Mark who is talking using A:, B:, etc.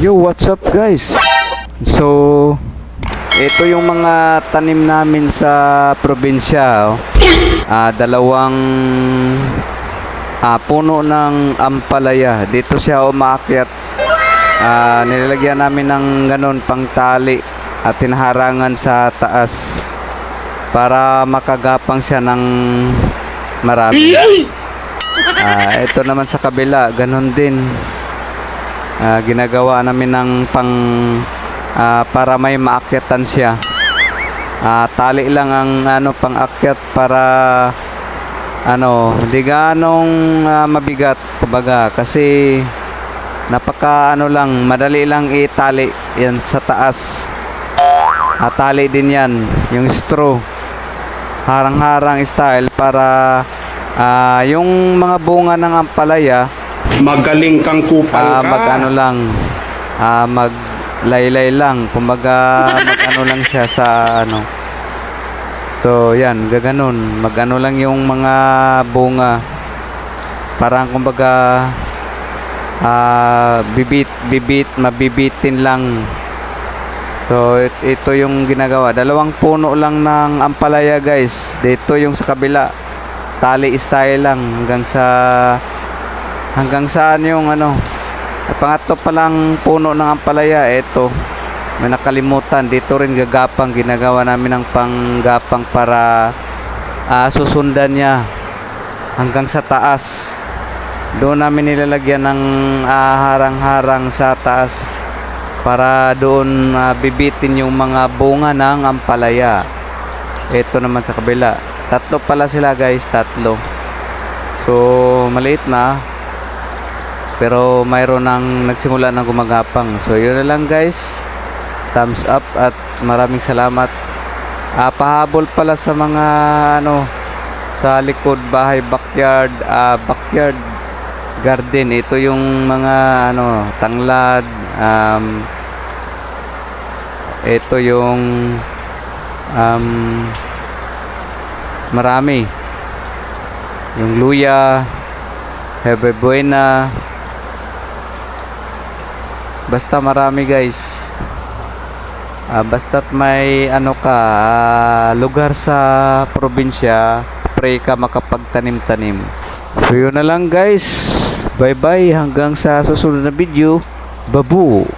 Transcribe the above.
A: Yo, what's up guys? So, ito yung mga tanim namin sa probinsya. Oh. Ah, dalawang ah, puno ng ampalaya. Dito siya umaakyat. Ah, nilalagyan namin ng ganun pang tali at tinaharangan sa taas para makagapang siya ng marami. Ah, ito naman sa kabila, ganun din. Ah, ginagawa namin ng pang ah, para may maakyatan siya. Ah, tali lang ang ano pang-akyat para ano, hindi ganong ah, mabigat kumbaga kasi napaka ano lang, madali lang itali yan sa taas. At tali din yan, yung straw. Harang-harang style para ah, yung mga bunga ng ampalaya
B: Magaling kang kupal ka.
A: mag ano lang, ah, mag laylay lang, kumbaga mag ano lang siya sa ano. So, yan, gaganon. Mag ano lang yung mga bunga. Parang kumbaga ah, bibit, bibit, mabibitin lang. So, it- ito yung ginagawa. Dalawang puno lang ng ampalaya, guys. Dito yung sa kabila. Tali style lang hanggang sa hanggang saan yung ano? At pangatlo pa lang puno ng ampalaya eto. May nakalimutan dito rin gagapang ginagawa namin ng panggapang para ah, susundan niya hanggang sa taas. Doon namin nilalagyan ng ah, harang-harang sa taas para doon ah, bibitin yung mga bunga ng ampalaya. Ito naman sa kabila. Tatlo pala sila guys tatlo. So maliit na pero mayroon nang nagsimula ng gumagapang. So yun na lang guys. Thumbs up at maraming salamat. Ah, pahabol pala sa mga ano sa likod bahay backyard ah, backyard garden. Ito yung mga ano tanglad um, ito yung um, marami yung luya Hebe Buena Basta marami guys. Ah, basta't may ano ka ah, lugar sa probinsya, pray ka makapagtanim-tanim. So yun na lang guys. Bye bye hanggang sa susunod na video. Babu.